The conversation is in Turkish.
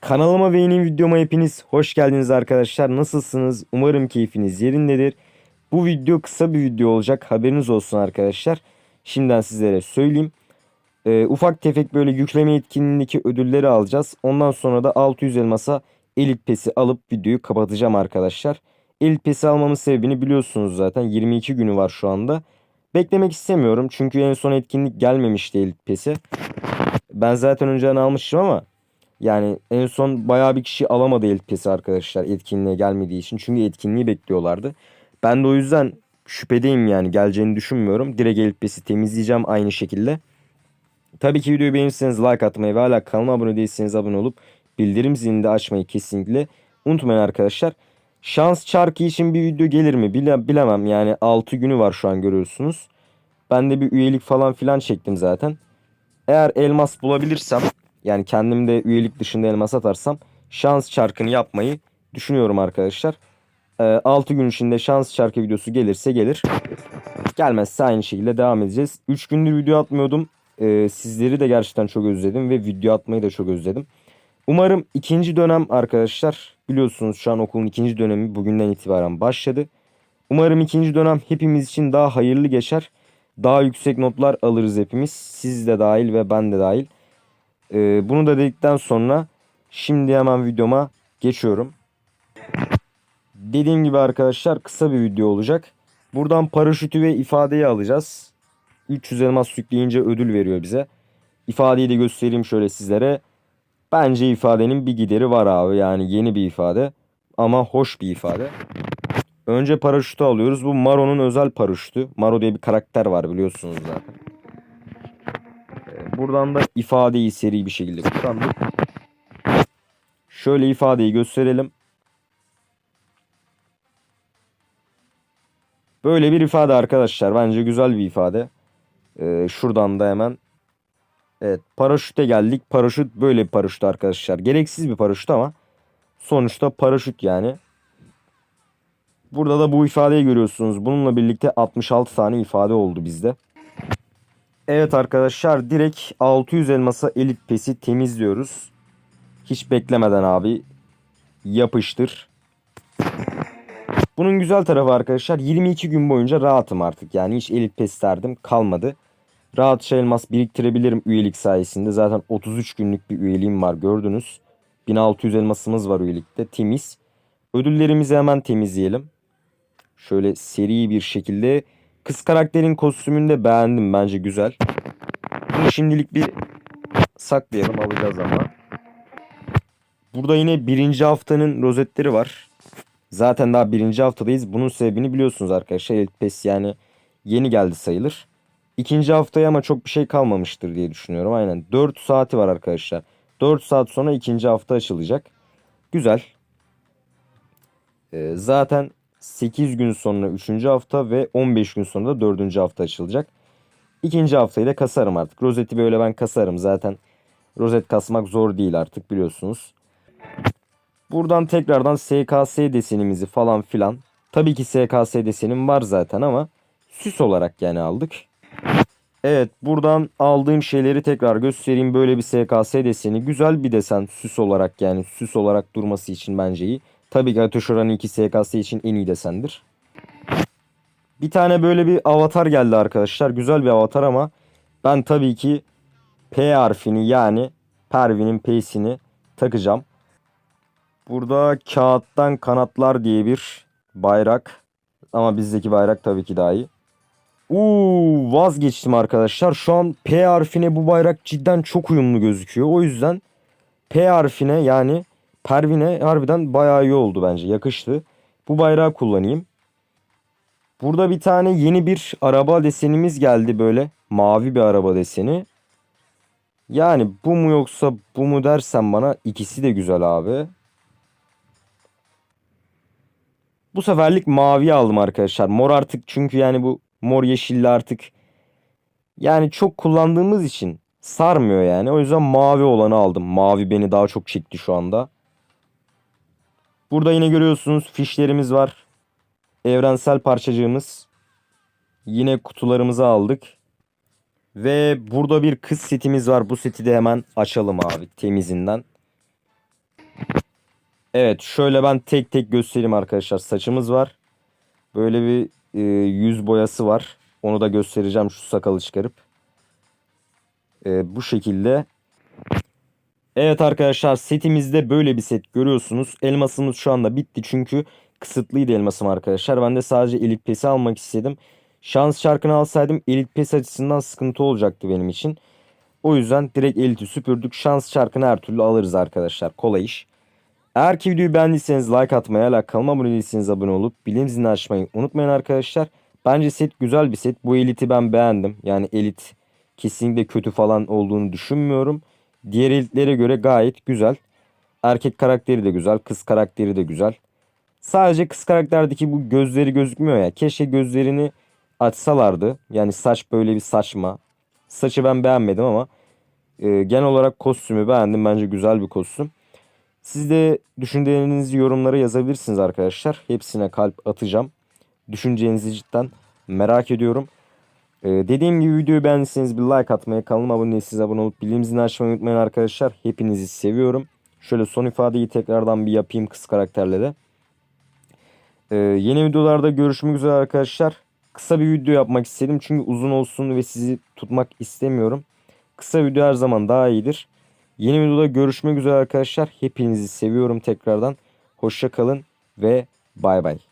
Kanalıma ve yeni videoma hepiniz hoş geldiniz arkadaşlar. Nasılsınız? Umarım keyfiniz yerindedir. Bu video kısa bir video olacak. Haberiniz olsun arkadaşlar. Şimdiden sizlere söyleyeyim. Ee, ufak tefek böyle yükleme etkinliğindeki ödülleri alacağız. Ondan sonra da 600 elmasa elit pesi alıp videoyu kapatacağım arkadaşlar. Elit pesi almamın sebebini biliyorsunuz zaten. 22 günü var şu anda. Beklemek istemiyorum çünkü en son etkinlik gelmemişti elit pesi. Ben zaten önceden almıştım ama yani en son bayağı bir kişi alamadı elit pesi arkadaşlar etkinliğe gelmediği için. Çünkü etkinliği bekliyorlardı. Ben de o yüzden şüphedeyim yani geleceğini düşünmüyorum. Direkt elit pesi temizleyeceğim aynı şekilde. Tabii ki videoyu beğenirseniz like atmayı ve hala kanalıma abone değilseniz abone olup bildirim zilini de açmayı kesinlikle unutmayın arkadaşlar. Şans çarkı için bir video gelir mi Bile, bilemem yani 6 günü var şu an görüyorsunuz. Ben de bir üyelik falan filan çektim zaten. Eğer elmas bulabilirsem yani kendim de üyelik dışında elmas atarsam şans çarkını yapmayı düşünüyorum arkadaşlar. Ee, 6 gün içinde şans çarkı videosu gelirse gelir. Gelmezse aynı şekilde devam edeceğiz. 3 gündür video atmıyordum. Ee, sizleri de gerçekten çok özledim ve video atmayı da çok özledim. Umarım ikinci dönem arkadaşlar biliyorsunuz şu an okulun ikinci dönemi bugünden itibaren başladı. Umarım ikinci dönem hepimiz için daha hayırlı geçer. Daha yüksek notlar alırız hepimiz. Siz de dahil ve ben de dahil. Ee, bunu da dedikten sonra şimdi hemen videoma geçiyorum. Dediğim gibi arkadaşlar kısa bir video olacak. Buradan paraşütü ve ifadeyi alacağız. 300 elmas yükleyince ödül veriyor bize. İfadeyi de göstereyim şöyle sizlere. Bence ifadenin bir gideri var abi. Yani yeni bir ifade ama hoş bir ifade. Önce paraşütü alıyoruz. Bu Maro'nun özel paraşütü. Maro diye bir karakter var biliyorsunuz zaten. Buradan da ifadeyi seri bir şekilde kullandık. Şöyle ifadeyi gösterelim. Böyle bir ifade arkadaşlar. Bence güzel bir ifade. Ee, şuradan da hemen. Evet paraşüte geldik. Paraşüt böyle bir paraşüt arkadaşlar. Gereksiz bir paraşüt ama sonuçta paraşüt yani. Burada da bu ifadeyi görüyorsunuz. Bununla birlikte 66 tane ifade oldu bizde. Evet arkadaşlar direkt 600 elmasa elit pesi temizliyoruz. Hiç beklemeden abi yapıştır. Bunun güzel tarafı arkadaşlar 22 gün boyunca rahatım artık. Yani hiç elit pes derdim kalmadı. Rahatça elmas biriktirebilirim üyelik sayesinde. Zaten 33 günlük bir üyeliğim var gördünüz. 1600 elmasımız var üyelikte temiz. Ödüllerimizi hemen temizleyelim. Şöyle seri bir şekilde. Kız karakterin kostümünü de beğendim bence güzel. Bunu şimdilik bir saklayalım alacağız ama. Burada yine birinci haftanın rozetleri var. Zaten daha birinci haftadayız. Bunun sebebini biliyorsunuz arkadaşlar. Elite Pass yani yeni geldi sayılır. İkinci haftaya ama çok bir şey kalmamıştır diye düşünüyorum. Aynen 4 saati var arkadaşlar. 4 saat sonra ikinci hafta açılacak. Güzel. Ee, zaten 8 gün sonra 3. hafta ve 15 gün sonra da 4. hafta açılacak. İkinci haftayı da kasarım artık. Rozeti böyle ben kasarım. Zaten rozet kasmak zor değil artık biliyorsunuz. Buradan tekrardan SKS desenimizi falan filan. Tabii ki SKS desenim var zaten ama süs olarak yani aldık. Evet buradan aldığım şeyleri tekrar göstereyim. Böyle bir SKS deseni güzel bir desen süs olarak yani süs olarak durması için bence iyi. Tabii ki Ateş Oranı 2 SKS için en iyi desendir. Bir tane böyle bir avatar geldi arkadaşlar. Güzel bir avatar ama ben tabii ki P harfini yani Pervin'in P'sini takacağım. Burada kağıttan kanatlar diye bir bayrak. Ama bizdeki bayrak tabii ki daha iyi. Uuu vazgeçtim arkadaşlar. Şu an P harfine bu bayrak cidden çok uyumlu gözüküyor. O yüzden P harfine yani Pervin'e harbiden bayağı iyi oldu bence. Yakıştı. Bu bayrağı kullanayım. Burada bir tane yeni bir araba desenimiz geldi böyle. Mavi bir araba deseni. Yani bu mu yoksa bu mu dersen bana ikisi de güzel abi. Bu seferlik mavi aldım arkadaşlar. Mor artık çünkü yani bu mor yeşilli artık yani çok kullandığımız için sarmıyor yani. O yüzden mavi olanı aldım. Mavi beni daha çok çekti şu anda. Burada yine görüyorsunuz fişlerimiz var. Evrensel parçacığımız. Yine kutularımızı aldık. Ve burada bir kız setimiz var. Bu seti de hemen açalım abi temizinden. Evet şöyle ben tek tek göstereyim arkadaşlar. Saçımız var. Böyle bir e, yüz boyası var. Onu da göstereceğim şu sakalı çıkarıp. E, bu şekilde. Evet arkadaşlar setimizde böyle bir set görüyorsunuz. Elmasımız şu anda bitti çünkü kısıtlıydı elmasım arkadaşlar. Ben de sadece elit pesi almak istedim. Şans şarkını alsaydım elit pes açısından sıkıntı olacaktı benim için. O yüzden direkt eliti süpürdük. Şans şarkını her türlü alırız arkadaşlar. Kolay iş. Eğer ki videoyu beğendiyseniz like atmayı, hala kanalıma abone değilseniz abone olup bildirim zilini açmayı unutmayın arkadaşlar. Bence set güzel bir set. Bu eliti ben beğendim. Yani elit kesinlikle kötü falan olduğunu düşünmüyorum. Diğer elitlere göre gayet güzel. Erkek karakteri de güzel, kız karakteri de güzel. Sadece kız karakterdeki bu gözleri gözükmüyor ya. Keşke gözlerini açsalardı. Yani saç böyle bir saçma. Saçı ben beğenmedim ama e, genel olarak kostümü beğendim. Bence güzel bir kostüm. Siz de düşüncelerinizi yorumlara yazabilirsiniz arkadaşlar. Hepsine kalp atacağım. Düşüncelerinizi cidden merak ediyorum. Ee, dediğim gibi videoyu beğendiyseniz bir like atmayı, kanalıma abone değilseniz abone olup bildirim zilini açmayı unutmayın arkadaşlar. Hepinizi seviyorum. Şöyle son ifadeyi tekrardan bir yapayım kız karakterle de. Ee, yeni videolarda görüşmek üzere arkadaşlar. Kısa bir video yapmak istedim çünkü uzun olsun ve sizi tutmak istemiyorum. Kısa video her zaman daha iyidir. Yeni videoda görüşmek üzere arkadaşlar. Hepinizi seviyorum tekrardan. Hoşça kalın ve bay bay.